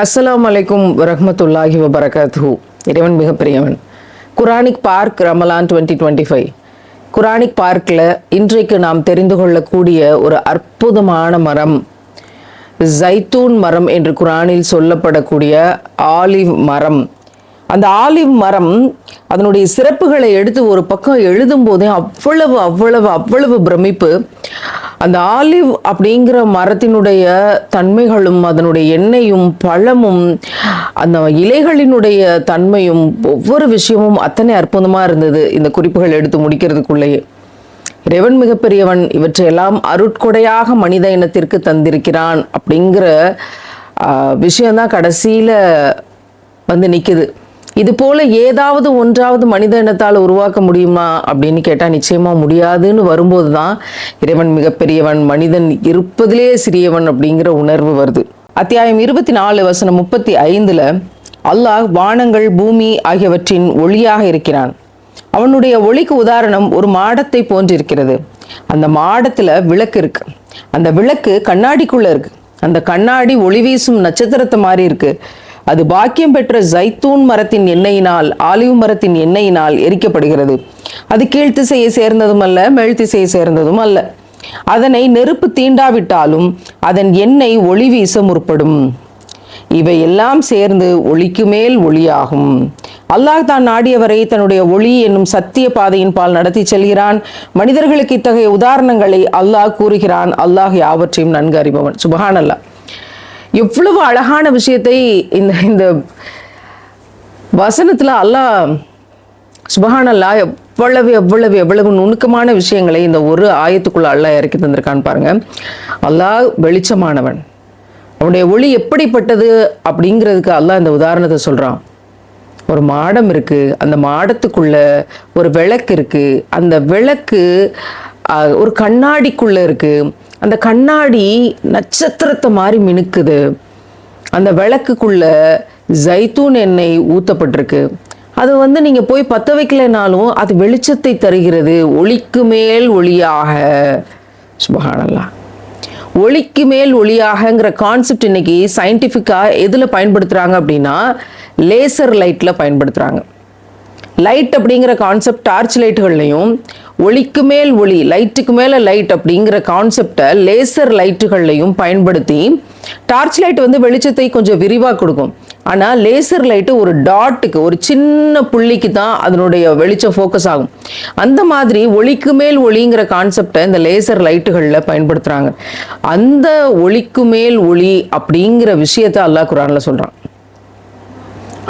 அஸ்லாம் வலைக்கும் வரஹ்மத்துல்லாஹி வபரகாத்து இறைவன் மிகப்பெரியவன். Quranic park Ramadan twenty twenty five. Quranic பார்க்கில் இன்றைக்கு நாம் தெரிந்து கொள்ளக்கூடிய ஒரு அற்புதமான மரம் ஜைத்தூன் மரம் என்று குரானில் சொல்லப்படக்கூடிய ஆலிவ் மரம். அந்த ஆலிவ் மரம் அதனுடைய சிறப்புகளை எடுத்து ஒரு பக்கம் எழுதும் போதே அவ்வளவு அவ்வளவு அவ்வளவு பிரமிப்பு. அந்த ஆலிவ் அப்படிங்கிற மரத்தினுடைய தன்மைகளும் அதனுடைய எண்ணெயும் பழமும் அந்த இலைகளினுடைய தன்மையும் ஒவ்வொரு விஷயமும் அத்தனை அற்புதமாக இருந்தது இந்த குறிப்புகள் எடுத்து முடிக்கிறதுக்குள்ளேயே. இறைவன் மிகப்பெரியவன் இவற்றையெல்லாம் அருட்கொடையாக மனித இனத்திற்கு தந்திருக்கிறான் அப்படிங்கிற விஷயந்தான் விஷயம்தான் வந்து நிற்குது இது போல ஏதாவது ஒன்றாவது மனித இனத்தால் உருவாக்க முடியுமா அப்படின்னு கேட்டால் நிச்சயமா முடியாதுன்னு வரும்போது தான் இறைவன் மிகப்பெரியவன். மனிதன் இருப்பதிலே சிறியவன் அப்படிங்கிற உணர்வு வருது. அத்தியாயம் இருபத்தி நாலு வசனம் முப்பத்தி ஐந்துல அல்லாஹ் வானங்கள் பூமி ஆகியவற்றின் ஒளியாக இருக்கிறான். அவனுடைய ஒளிக்கு உதாரணம் ஒரு மாடத்தை போன்றிருக்கிறது. அந்த மாடத்தில் விளக்கு இருக்கு. அந்த விளக்கு கண்ணாடிக்குள்ளே இருக்கு. அந்த கண்ணாடி ஒளி வீசும் நட்சத்திரத்தை மாதிரி இருக்கு. அது பாக்கியம் பெற்ற ஜைத்தூன் மரத்தின் எண்ணெயினால் ஆலிவ் மரத்தின் எண்ணெயினால் எரிக்கப்படுகிறது. அது கீழ்த்திசையை சேர்ந்ததும் அல்ல மேல்திசையை சேர்ந்ததும் அல்ல. அதனை நெருப்பு தீண்டாவிட்டாலும் அதன் எண்ணெய் ஒளி வீச முற்படும். இவை எல்லாம் சேர்ந்து ஒளிக்கு மேல் ஒளியாகும். அல்லாஹ் தான் நாடியவரை தன்னுடைய ஒளி என்னும் சத்திய பாதையின் பால் நடத்தி செல்கிறான். மனிதர்களுக்கு இத்தகைய உதாரணங்களை அல்லாஹ் கூறுகிறான். அல்லாஹ் யாவற்றையும் நன்கு அறிபவன். சுபஹான் அல்லாஹ் எவ்வளவு அழகான விஷயத்தை இந்த இந்த வசனத்தில் அல்லாஹ் சுபஹான் அல்லாஹ் எவ்வளவு எவ்வளவு எவ்வளவு நுணுக்கமான விஷயங்களை இந்த ஒரு ஆயத்துக்குள்ள அல்லாஹ் இறக்கி தந்திருக்கான்னு பாருங்க. அல்லாஹ் வெளிச்சமானவன். அவனுடைய ஒளி எப்படிப்பட்டது அப்படிங்கிறதுக்கு அல்லாஹ் இந்த உதாரணத்தை சொல்கிறான் ஒரு மாடம் இருக்குது அந்த மாடத்துக்குள்ள ஒரு விளக்கு இருக்குது அந்த விளக்கு ஒரு கண்ணாடிக்குள்ளே இருக்குது அந்த கண்ணாடி நட்சத்திரத்தை மாதிரி மினுக்குது. அந்த விளக்குக்குள்ள ஜைத்தூன் எண்ணெய் ஊத்தப்பட்டிருக்கு. அது வந்து நீங்கள் போய் பற்ற வைக்கலைனாலும் அது வெளிச்சத்தை தருகிறது. ஒளிக்கு மேல் ஒளியாக. சுபஹானல்லாஹ் ஒளிக்கு மேல் ஒளியாகங்கிற கான்செப்ட் இன்னைக்கு சயின்டிஃபிக்காக எதில் பயன்படுத்துகிறாங்க அப்படின்னா லேசர் லைட்டில் பயன்படுத்துகிறாங்க லைட் அப்படிங்கிற கான்செப்ட் டார்ச் லைட்டுகள்லையும் ஒளிக்கு மேல் ஒளி லைட்டுக்கு மேலே லைட் அப்படிங்கிற கான்செப்டை லேசர் லைட்டுகள்லையும் பயன்படுத்தி டார்ச் லைட் வந்து வெளிச்சத்தை கொஞ்சம் விரிவாக கொடுக்கும். ஆனால் லேசர் லைட்டு ஒரு டாட்டுக்கு ஒரு சின்ன புள்ளிக்கு தான் அதனுடைய வெளிச்சம் ஃபோக்கஸ் ஆகும். அந்த மாதிரி ஒளிக்கு மேல் ஒளிங்கிற கான்செப்டை இந்த லேசர் லைட்டுகளில் பயன்படுத்துகிறாங்க அந்த ஒளிக்கு மேல் ஒளி அப்படிங்கிற விஷயத்தை அல்லாஹ் குரானில் சொல்கிறான்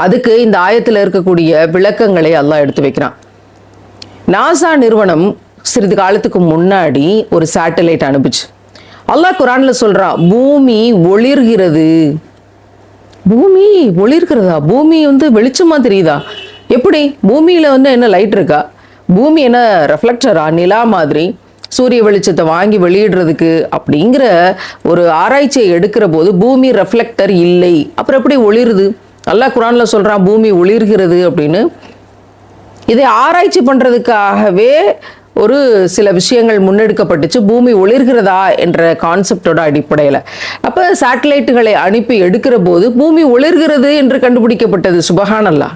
அதுக்கு இந்த ஆயத்தில் இருக்கக்கூடிய விளக்கங்களை எல்லாம் எடுத்து வைக்கிறான். நாசா நிறுவனம் சிறிது காலத்துக்கு முன்னாடி ஒரு சேட்டலைட் அனுப்புச்சு. அல்லாஹ் குரானில் சொல்கிறான் பூமி ஒளிர்கிறது. பூமி ஒளிர்கிறதா? பூமி வந்து வெளிச்சமாக தெரியுதா? எப்படி? பூமியில் வந்து என்ன லைட் இருக்கா? பூமி என்ன ரெஃப்ளெக்டரா நிலா மாதிரி சூரிய வெளிச்சத்தை வாங்கி வெளியிடுறதுக்கு அப்படிங்கிற ஒரு ஆராய்ச்சியை எடுக்கிற போது பூமி ரெஃப்ளெக்டர் இல்லை. அப்புறம் எப்படி ஒளிருது? அல்லாஹ் குரானில் சொல்கிறான் பூமி ஒளிர்கிறது அப்படின்னு. இதை ஆராய்ச்சி பண்ணுறதுக்காகவே ஒரு சில விஷயங்கள் முன்னெடுக்கப்பட்டுச்சு. பூமி ஒளிர்கிறதா? என்ற கான்செப்டோட அடிப்படையில். அப்போ சேட்டலைட்டுகளை அனுப்பி எடுக்கிற போது பூமி ஒளிர்கிறது என்று கண்டுபிடிக்கப்பட்டது. சுபஹானல்லா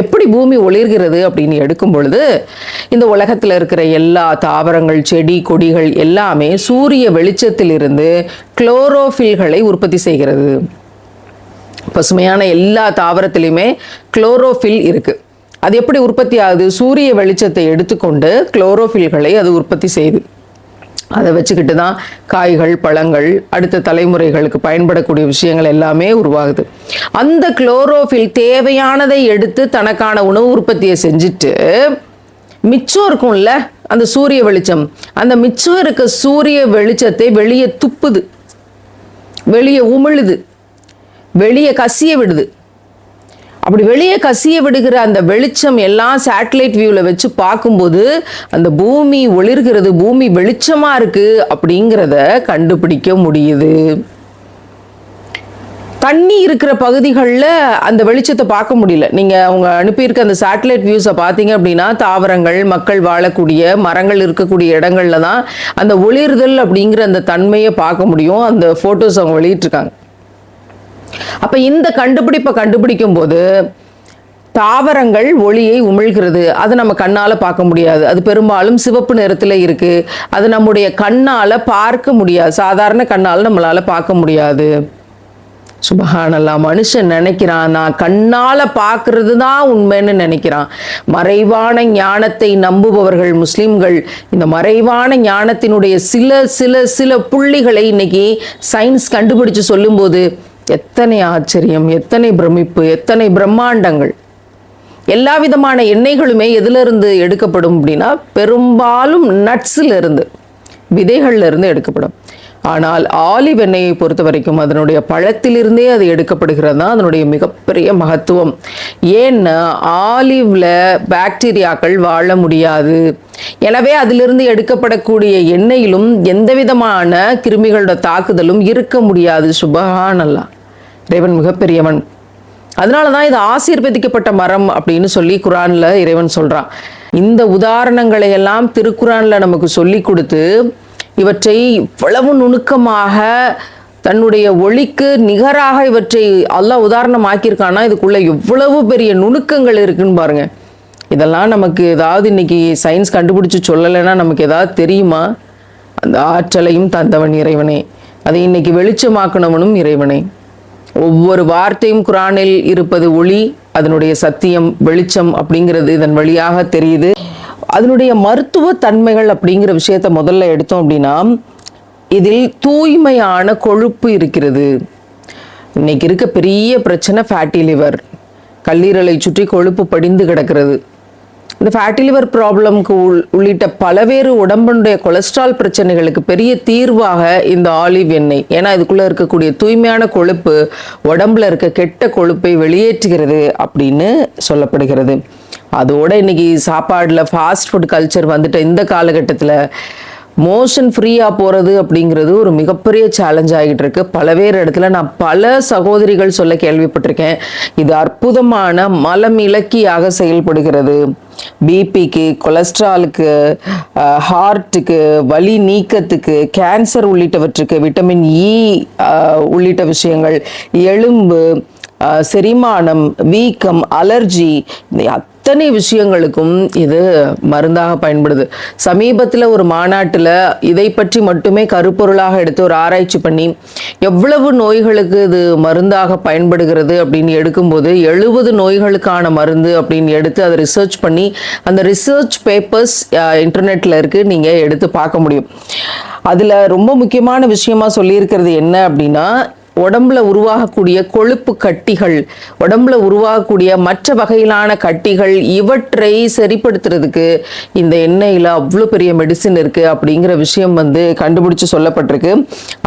எப்படி பூமி ஒளிர்கிறது அப்படின்னு எடுக்கும் பொழுது இந்த உலகத்தில் இருக்கிற எல்லா தாவரங்கள் செடி கொடிகள் எல்லாமே சூரிய வெளிச்சத்திலிருந்து குளோரோஃபில்களை உற்பத்தி செய்கிறது. பசுமையான எல்லா தாவரத்திலையுமே குளோரோஃபில் இருக்குது அது எப்படி உற்பத்தி ஆகுது? சூரிய வெளிச்சத்தை எடுத்துக்கொண்டு குளோரோஃபில்களை அது உற்பத்தி செய்யுது. அதை வச்சுக்கிட்டு தான் காய்கள் பழங்கள் அடுத்த தலைமுறைகளுக்கு பயன்படக்கூடிய விஷயங்கள் எல்லாமே உருவாகுது. அந்த குளோரோஃபில் தேவையானதை எடுத்து தனக்கான உணவு உற்பத்தியை செஞ்சுட்டு மிச்சம் இருக்கும்ல அந்த சூரிய வெளிச்சம். அந்த மிச்சம் இருக்க சூரிய வெளிச்சத்தை வெளியே துப்புது. வெளியே உமிழுது. வெளியே கசிய விடுது. அப்படி வெளியே கசிய விடுகிற அந்த வெளிச்சம் எல்லாம் சேட்டலைட் வியூவில் வச்சு பார்க்கும்போது அந்த பூமி ஒளிர்கிறது பூமி வெளிச்சமாக இருக்குது அப்படிங்கிறத கண்டுபிடிக்க முடியுது. தண்ணி இருக்கிற பகுதிகளில் அந்த வெளிச்சத்தை பார்க்க முடியல. நீங்கள் அவங்க அனுப்பியிருக்க அந்த சேட்டலைட் வியூஸை பார்த்தீங்க அப்படின்னா தாவரங்கள் மக்கள் வாழக்கூடிய மரங்கள் இருக்கக்கூடிய இடங்கள்ல தான் அந்த ஒளிர்தல் அப்படிங்கிற அந்த தன்மையை பார்க்க முடியும். அந்த ஃபோட்டோஸ் அவங்க வெளியிட்டிருக்காங்க. அப்போ இந்த கண்டுபிடிப்பை கண்டுபிடிக்கும் போது தாவரங்கள் ஒளியை உமிழ்கிறது. அது நம்ம கண்ணால் பார்க்க முடியாது. அது பெரும்பாலும் சிவப்பு நிறத்தில் இருக்குது அது நம்முடைய கண்ணால் பார்க்க முடியாது. சாதாரண கண்ணால் நம்மளால் பார்க்க முடியாது. சுபஹானல்லா மனுஷன் நினைக்கிறான் நான் கண்ணால் பார்க்கறது தான் உண்மைன்னு நினைக்கிறான். மறைவான ஞானத்தை நம்புபவர்கள் முஸ்லீம்கள் இந்த மறைவான ஞானத்தினுடைய சில சில சில புள்ளிகளை இன்னைக்கு சயின்ஸ் கண்டுபிடிச்சு சொல்லும்போது எத்தனை ஆச்சரியம் எத்தனை பிரமிப்பு எத்தனை பிரம்மாண்டங்கள். எல்லா விதமான எண்ணெய்களுமே எதிலிருந்து எடுக்கப்படும் அப்படின்னா பெரும்பாலும் நட்ஸ்ல இருந்து இருந்து எடுக்கப்படும். ஆனால் ஆலிவ் எண்ணெயை பொறுத்த வரைக்கும் அதனுடைய பழத்திலிருந்தே அது எடுக்கப்படுகிறது தான் அதனுடைய மிகப்பெரிய மகத்துவம். ஏன்னா ஆலிவ்ல பாக்டீரியாக்கள் வாழ முடியாது. எனவே அதிலிருந்து எடுக்கப்படக்கூடிய எண்ணெயிலும் எந்த விதமான கிருமிகளோட தாக்குதலும் இருக்க முடியாது சுபகானல்லாம் இறைவன் மிகப்பெரியவன். அதனால தான் இது ஆசீர்வதிக்கப்பட்ட மரம் அப்படின்னு சொல்லி குரானில் இறைவன் சொல்கிறான் இந்த உதாரணங்களை எல்லாம் திருக்குறானில் நமக்கு சொல்லி கொடுத்து இவற்றை இவ்வளவு நுணுக்கமாக தன்னுடைய ஒளிக்கு நிகராக இவற்றை அல்லாஹ் உதாரணமாக்கியிருக்கான்னா இதுக்குள்ளே எவ்வளவு பெரிய நுணுக்கங்கள் இருக்குன்னு பாருங்க. இதெல்லாம் நமக்கு ஏதாவது இன்னைக்கு சயின்ஸ் கண்டுபிடிச்சி சொல்லலைன்னா நமக்கு ஏதாவது தெரியுமா? அந்த ஆற்றலையும் தந்தவன் இறைவனே. அதை இன்னைக்கு வெளிச்சமாக்கணவனும் இறைவனே. ஒவ்வொரு வார்த்தையும் குரானில் இருப்பது ஒளி அதனுடைய சத்தியம் வெளிச்சம் அப்படிங்கிறது இதன் வழியாக தெரியுது. அதனுடைய மருத்துவ தன்மைகள் அப்படிங்கிற விஷயத்த முதல்ல எடுத்தோம் அப்படின்னா இதில் தூய்மையான கொழுப்பு இருக்கிறது. இன்னைக்கு இருக்க பெரிய பிரச்சனை ஃபேட்டி லிவர் கல்லீரலை சுற்றி கொழுப்பு படிந்து கிடக்கிறது. இந்த ஃபேட்டி லிவர் ப்ராப்ளம்க்கு உள் உள்ளிட்ட பலவேறு உடம்புடைய கொலஸ்ட்ரால் பிரச்சனைகளுக்கு பெரிய தீர்வாக இந்த ஆலிவ் எண்ணெய். ஏன்னா இதுக்குள்ளே இருக்கக்கூடிய தூய்மையான கொழுப்பு உடம்புல இருக்க கெட்ட கொழுப்பை வெளியேற்றுகிறது அப்படின்னு சொல்லப்படுகிறது. அதோட இன்னைக்கு சாப்பாடில் ஃபாஸ்ட் ஃபுட் கல்ச்சர் வந்துட்ட இந்த காலகட்டத்தில் மோஷன் ஃப்ரீயாக போகிறது அப்படிங்கிறது ஒரு மிகப்பெரிய சேலஞ்ச் ஆகிட்டு இருக்கு பலவேறு இடத்துல நான் பல சகோதரிகள் சொல்ல கேள்விப்பட்டிருக்கேன். இது அற்புதமான மலம் இலக்கியாக செயல்படுகிறது. பிபிக்கு கொலஸ்ட்ராலுக்கு ஹார்ட்டுக்கு வலி நீக்கத்துக்கு கேன்சர் உள்ளிட்டவற்றுக்கு விட்டமின் இ e, உள்ளிட்ட விஷயங்கள் எலும்பு செரிமானம் வீக்கம் அலர்ஜி இந்த அத்தனை விஷயங்களுக்கும் இது மருந்தாக பயன்படுது. சமீபத்தில் ஒரு மாநாட்டில் இதை பற்றி மட்டுமே கருப்பொருளாக எடுத்து ஒரு ஆராய்ச்சி பண்ணி எவ்வளவு நோய்களுக்கு இது மருந்தாக பயன்படுகிறது அப்படின்னு எடுக்கும்போது எழுபது நோய்களுக்கான மருந்து அப்படின்னு எடுத்து அதை ரிசர்ச் பண்ணி அந்த ரிசர்ச் பேப்பர்ஸ் இன்டர்நெட்டில் இருக்குது நீங்கள் எடுத்து பார்க்க முடியும். அதில் ரொம்ப முக்கியமான விஷயமா சொல்லியிருக்கிறது என்ன அப்படின்னா உடம்புல உருவாகக்கூடிய கொழுப்பு கட்டிகள் உடம்புல உருவாகக்கூடிய மற்ற வகையிலான கட்டிகள் இவற்றை சரிப்படுத்துறதுக்கு இந்த எண்ணெயில் அவ்வளோ பெரிய மெடிசின் இருக்கு அப்படிங்கிற விஷயம் வந்து கண்டுபிடிச்சு சொல்லப்பட்டிருக்கு.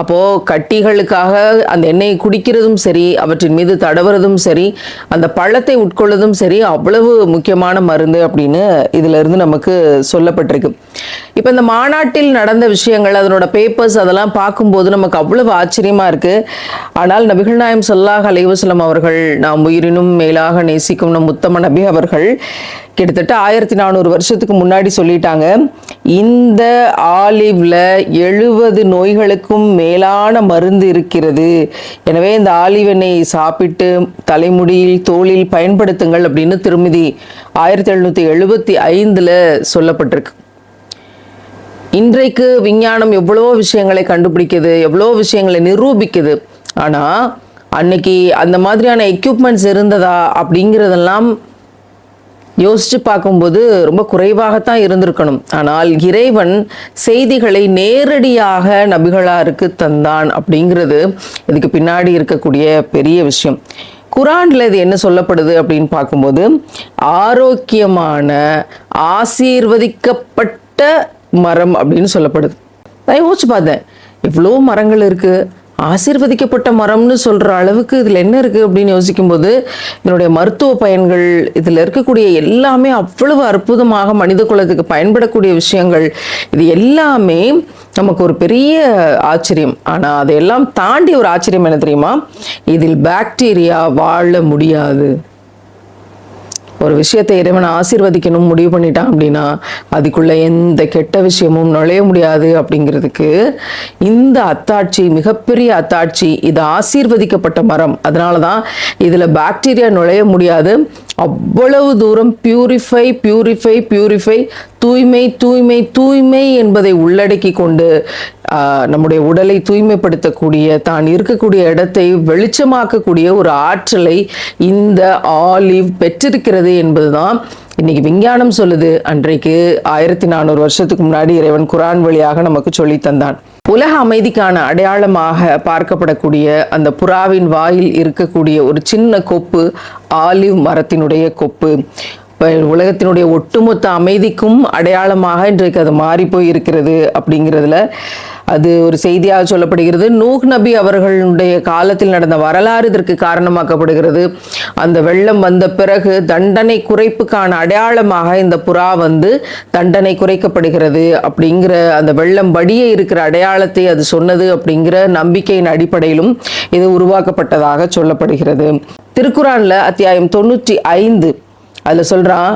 அப்போ கட்டிகளுக்காக அந்த எண்ணெயை குடிக்கிறதும் சரி அவற்றின் மீது தடவுறதும் சரி அந்த பழத்தை உட்கொள்ளதும் சரி அவ்வளவு முக்கியமான மருந்து அப்படின்னு இதுல இருந்து நமக்கு சொல்லப்பட்டிருக்கு. இப்போ இந்த மாநாட்டில் நடந்த விஷயங்கள் அதனோட பேப்பர்ஸ் அதெல்லாம் பார்க்கும்போது நமக்கு அவ்வளவு ஆச்சரியமா இருக்கு. ஆனால் நபிகள் நாயம் சொல்லாஹ் அலைவசலம் அவர்கள் நாம் உயிரினும் மேலாக நேசிக்கும் நம் முத்தம நபி அவர்கள் கிட்டத்தட்ட ஆயிரத்தி நானூறு வருஷத்துக்கு முன்னாடி சொல்லிட்டாங்க இந்த ஆலிவ்ல எழுபது நோய்களுக்கும் மேலான மருந்து இருக்கிறது. எனவே இந்த ஆலிவ் எண்ணெயை சாப்பிட்டு தலைமுடியில் தோளில் பயன்படுத்துங்கள் அப்படின்னு திருமதி ஆயிரத்தி எழுநூத்தி எழுபத்தி ஐந்துல சொல்லப்பட்டிருக்கு. இன்றைக்கு விஞ்ஞானம் எவ்வளோ விஷயங்களை கண்டுபிடிக்குது எவ்வளோ விஷயங்களை நிரூபிக்குது. ஆனால் அன்னைக்கு அந்த மாதிரியான எக்யூப்மெண்ட்ஸ் இருந்ததா அப்படிங்கிறதெல்லாம் யோசித்து பார்க்கும்போது ரொம்ப குறைவாகத்தான் இருந்திருக்கணும். ஆனால் இறைவன் செய்திகளை நேரடியாக நபிகளாருக்கு தந்தான் அப்படிங்கிறது இதுக்கு பின்னாடி இருக்கக்கூடிய பெரிய விஷயம். குரான்ல இது என்ன சொல்லப்படுது அப்படின்னு பார்க்கும்போது ஆரோக்கியமான ஆசீர்வதிக்கப்பட்ட மரம் அப்படின்னு சொல்லப்படுது. நான் யோசிச்சு பார்த்தேன் இவ்வளோ மரங்கள் இருக்குது ஆசீர்வதிக்கப்பட்ட மரம்னு சொல்கிற அளவுக்கு இதில் என்ன இருக்குது அப்படின்னு யோசிக்கும்போது இதனுடைய மருத்துவ பயன்கள் இதில் இருக்கக்கூடிய எல்லாமே அவ்வளவு அற்புதமாக மனித குலத்துக்கு பயன்படக்கூடிய விஷயங்கள். இது எல்லாமே நமக்கு ஒரு பெரிய ஆச்சரியம். ஆனால் அதையெல்லாம் தாண்டி ஒரு ஆச்சரியம் என்ன தெரியுமா? இதில் பாக்டீரியா வாழ முடியாது. ஒரு விஷயத்தை இறைவன் ஆசீர்வதிக்கணும் முடிவு பண்ணிட்டான் அப்படின்னா அதுக்குள்ள எந்த கெட்ட விஷயமும் நுழைய முடியாது அப்படிங்கிறதுக்கு இந்த அத்தாட்சி மிகப்பெரிய அத்தாட்சி இது ஆசீர்வதிக்கப்பட்ட மரம். அதனால தான் இதில் பாக்டீரியா நுழைய முடியாது. அவ்வளவு தூரம் பியூரிஃபை பியூரிஃபை பியூரிஃபை தூய்மை தூய்மை தூய்மை என்பதை உள்ளடக்கி கொண்டு நம்முடைய உடலை தூய்மைப்படுத்தக்கூடிய தான் இருக்கக்கூடிய இடத்தை வெளிச்சமாக்கக்கூடிய ஒரு ஆற்றலை இந்த ஆலிவ் பெற்றிருக்கிறது என்பதுதான் இன்னைக்கு விஞ்ஞானம் சொல்லுது. அன்றைக்கு ஆயிரத்தி நானூறு வருஷத்துக்கு முன்னாடி இறைவன் குரான் வழியாக நமக்கு சொல்லி தந்தான். உலக அமைதிக்கான அடையாளமாக பார்க்கப்படக்கூடிய அந்த புறாவின் வாயில் இருக்கக்கூடிய ஒரு சின்ன கொப்பு ஆலிவ் மரத்தினுடைய கொப்பு. உலகத்தினுடைய ஒட்டுமொத்த அமைதிக்கும் அடையாளமாக இன்றைக்கு அது மாறி இருக்கிறது அப்படிங்கிறதுல அது ஒரு செய்தியாக சொல்லப்படுகிறது. நூஹ் நபி அவர்களுடைய காலத்தில் நடந்த வரலாறு இதற்கு காரணமாக்கப்படுகிறது. அந்த வெள்ளம் வந்த பிறகு தண்டனை குறைப்புக்கான அடையாளமாக இந்த புறா வந்து தண்டனை குறைக்கப்படுகிறது அப்படிங்கிற அந்த வெள்ளம் வடியே இருக்கிற அடையாளத்தை அது சொன்னது அப்படிங்கிற நம்பிக்கையின் அடிப்படையிலும் இது உருவாக்கப்பட்டதாக சொல்லப்படுகிறது. திருக்குறானில் அத்தியாயம் தொண்ணூற்றி ஐந்து அதில் சொல்கிறான்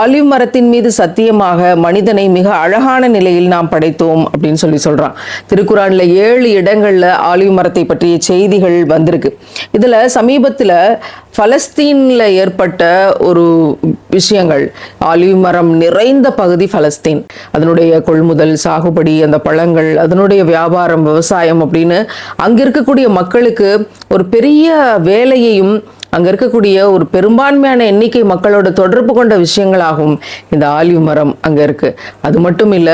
ஆலிவ் மரத்தின் மீது சத்தியமாக மனிதனை மிக அழகான நிலையில் நாம் படைத்தோம் அப்படின்னு சொல்லி சொல்கிறான் திருக்குறானில் ஏழு இடங்களில் ஆலிவ் மரத்தை பற்றிய செய்திகள் வந்திருக்கு. இதில் சமீபத்தில் ஃபலஸ்தீனில் ஏற்பட்ட ஒரு விஷயங்கள். ஆலிவ் மரம் நிறைந்த பகுதி ஃபலஸ்தீன் அதனுடைய கொள்முதல் சாகுபடி அந்த பழங்கள் அதனுடைய வியாபாரம் விவசாயம் அப்படின்னு அங்கே இருக்கக்கூடிய மக்களுக்கு ஒரு பெரிய வேலையையும் அங்க இருக்கக்கூடிய ஒரு பெரும்பான்மையான எண்ணிக்கை மக்களோட தொடர்பு கொண்ட விஷயங்களாகும். இந்த ஆலிவ் மரம் அங்க இருக்கு. அது மட்டும் இல்ல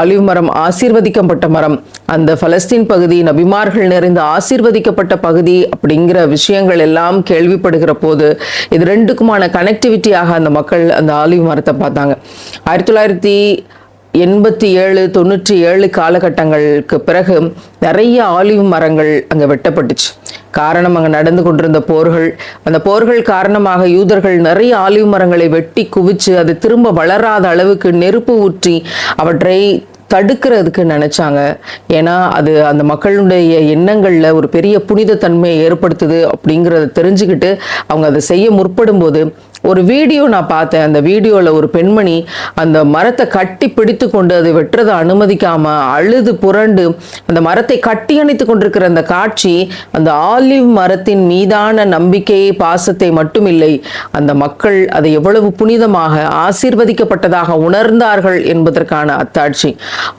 ஆலிவ் மரம் ஆசீர்வதிக்கப்பட்ட மரம். அந்த பலஸ்தீன் பகுதி நபிமார்கள் நிறைந்த ஆசீர்வதிக்கப்பட்ட பகுதி அப்படிங்கிற விஷயங்கள் எல்லாம் கேள்விப்படுகிற போது இது ரெண்டுக்குமான கனெக்டிவிட்டியாக அந்த மக்கள் அந்த ஆலிவ் மரத்தை பார்த்தாங்க. ஆயிரத்தி தொள்ளாயிரத்தி எண்பத்தி ஏழு தொண்ணூற்றி ஏழு காலகட்டங்களுக்கு பிறகு நிறைய ஆலிவ் மரங்கள் அங்கே வெட்டப்பட்டுச்சு. காரணம் அங்கே நடந்து கொண்டிருந்த போர்கள். அந்த போர்கள் காரணமாக யூதர்கள் நிறைய ஆலிவ் மரங்களை வெட்டி குவிச்சு அது திரும்ப வளராத அளவுக்கு நெருப்பு ஊற்றி அவற்றை தடுக்கிறதுக்கு நினைச்சாங்க. ஏன்னா அது அந்த மக்களுடைய எண்ணங்களில் ஒரு பெரிய புனித தன்மையை ஏற்படுத்துது அப்படிங்கிறத தெரிஞ்சுக்கிட்டு அவங்க அதை செய்ய முற்படும் போது ஒரு வீடியோ நான் பார்த்தேன். அந்த வீடியோவில் ஒரு பெண்மணி அந்த மரத்தை கட்டி பிடித்து கொண்டு அதை வெட்டுறதை அனுமதிக்காமல் அழுது புரண்டு அந்த மரத்தை கட்டி அணைத்து கொண்டிருக்கிற அந்த காட்சி அந்த ஆலிவ் மரத்தின் மீதான நம்பிக்கையை பாசத்தை மட்டுமில்லை. அந்த மக்கள் அதை எவ்வளவு புனிதமாக ஆசீர்வதிக்கப்பட்டதாக உணர்ந்தார்கள் என்பதற்கான அத்தாட்சி.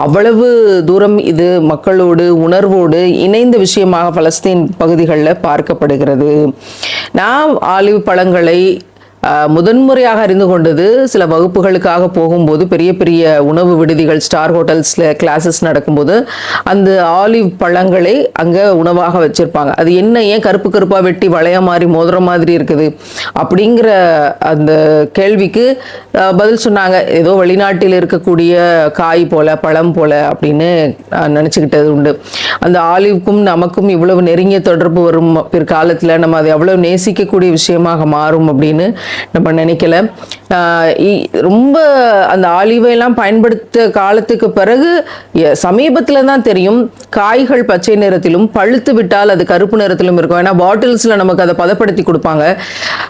அவ்வளவு தூரம் இது மக்களோடு உணர்வோடு இணைந்த விஷயமாக பலஸ்தீன் பகுதிகளில் பார்க்கப்படுகிறது. நான் ஆலிவ் பழங்களை முதன்முறையாக அறிந்து கொண்டது சில வகுப்புகளுக்காக போகும்போது பெரிய பெரிய உணவு விடுதிகள் ஸ்டார் ஹோட்டல்ஸில் கிளாஸஸ் நடக்கும்போது அந்த ஆலிவ் பழங்களை அங்கே உணவாக வச்சுருப்பாங்க. அது என்ன ஏன் கருப்பு கருப்பாக வெட்டி வளைய மாதிரி மோதிர மாதிரி இருக்குது? அப்படிங்கிற அந்த கேள்விக்கு பதில் சொன்னாங்க. ஏதோ வெளிநாட்டில் இருக்கக்கூடிய காய் போல பழம் போல அப்படின்னு நான் நினச்சிக்கிட்டது உண்டு. அந்த ஆலிவ்க்கும் நமக்கும் இவ்வளவு நெருங்கிய தொடர்பு வரும் பிற்காலத்தில் நம்ம அதை அவ்வளோ நேசிக்கக்கூடிய விஷயமாக மாறும் அப்படின்னு நம்ம நினைக்கல. இ- ரொம்ப அந்த ஆலிவையெல்லாம் பயன்படுத்த காலத்துக்கு பிறகு சமீபத்தில் தான் தெரியும் காய்கள் பச்சை நிறத்திலும் பழுத்து விட்டால் அது கருப்பு நிறத்திலும் இருக்கும். ஏன்னா பாட்டில்ஸில் நமக்கு அதை பதப்படுத்தி கொடுப்பாங்க.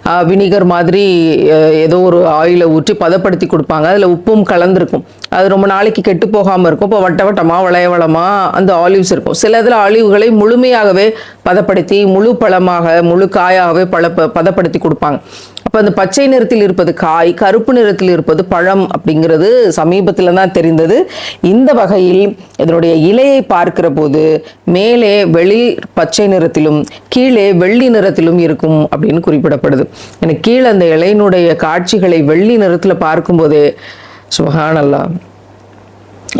வினிகர் மாதிரி ஏதோ ஒரு ஆயிலை ஊற்றி பதப்படுத்தி கொடுப்பாங்க. அதில் உப்பும் கலந்துருக்கும். அது ரொம்ப நாளைக்கு கெட்டு போகாமல் இருக்கும். இப்போ வட்ட வட்டமாக வளைய வளமா அந்த ஆலிவ்ஸ் இருக்கும். சில இதில் ஆலிவ்களை முழுமையாகவே பதப்படுத்தி முழு பழமாக முழு காயாகவே பழ பதப்படுத்தி கொடுப்பாங்க. அப்போ அந்த பச்சை நிறத்தில் இருப்பது காய் கருப்பு நிறத்தில் இருப்பது பழம் அப்படிங்கிறது சமீபத்தில் தான் தெரிந்தது. இந்த வகையில் இதனுடைய இலையை பார்க்கிற போது மேலே வெளி பச்சை நிறத்திலும் கீழே வெள்ளி நிறத்திலும் இருக்கும் அப்படின்னு குறிப்பிடப்படுது. எனக்கு கீழே அந்த இலையினுடைய காட்சிகளை வெள்ளி நிறத்தில் பார்க்கும்போதே சுபஹானல்லாஹ்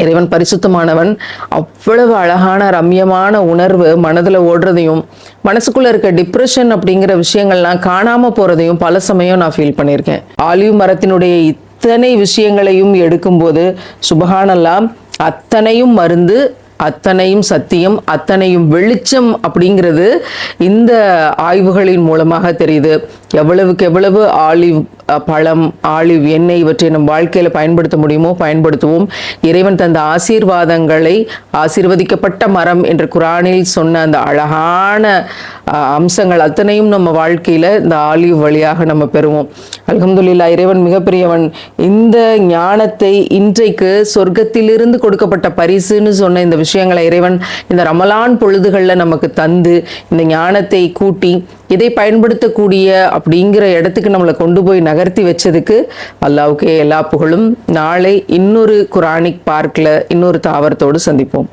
இறைவன் பரிசுத்தமானவன். அவ்வளவு அழகான ரம்யமான உணர்வு மனதில் ஓடுறதையும் மனசுக்குள்ளே இருக்க டிப்ரெஷன் அப்படிங்கிற விஷயங்கள்லாம் காணாமல் போகிறதையும் பல சமயம் நான் ஃபீல் பண்ணியிருக்கேன். ஆலிவ் மரத்தினுடைய இத்தனை விஷயங்களையும் எடுக்கும்போது சுபகானெல்லாம் அத்தனையும் மருந்து அத்தனையும் சத்தியம் அத்தனையும் வெளிச்சம் அப்படிங்கிறது இந்த ஆய்வுகளின் மூலமாக தெரியுது. எவ்வளவுக்கு எவ்வளவு ஆலிவ் பழம் ஆலிவ் எண்ணெய் இவற்றை நம் வாழ்க்கையில் பயன்படுத்த முடியுமோ பயன்படுத்துவோம். இறைவன் தந்த ஆசீர்வாதங்களை ஆசீர்வதிக்கப்பட்ட மரம் என்று குரானில் சொன்ன அந்த அழகான அம்சங்கள் அத்தனையும் நம்ம வாழ்க்கையில் இந்த ஆலிவ் வழியாக நம்ம பெறுவோம். அலகம்துல்லா இறைவன் மிகப்பெரியவன். இந்த ஞானத்தை இன்றைக்கு சொர்க்கத்திலிருந்து கொடுக்கப்பட்ட பரிசுன்னு சொன்ன இந்த விஷயங்களை இறைவன் இந்த ரமலான் பொழுதுகளில் நமக்கு தந்து இந்த ஞானத்தை கூட்டி இதை பயன்படுத்தக்கூடிய அப்படிங்கிற இடத்துக்கு நம்மளை கொண்டு போய் நகர்த்தி வச்சதுக்கு அல்லாவுக்கே எல்லா புகழும். நாளை இன்னொரு குரானிக் பார்க்கில் இன்னொரு தாவரத்தோடு சந்திப்போம்.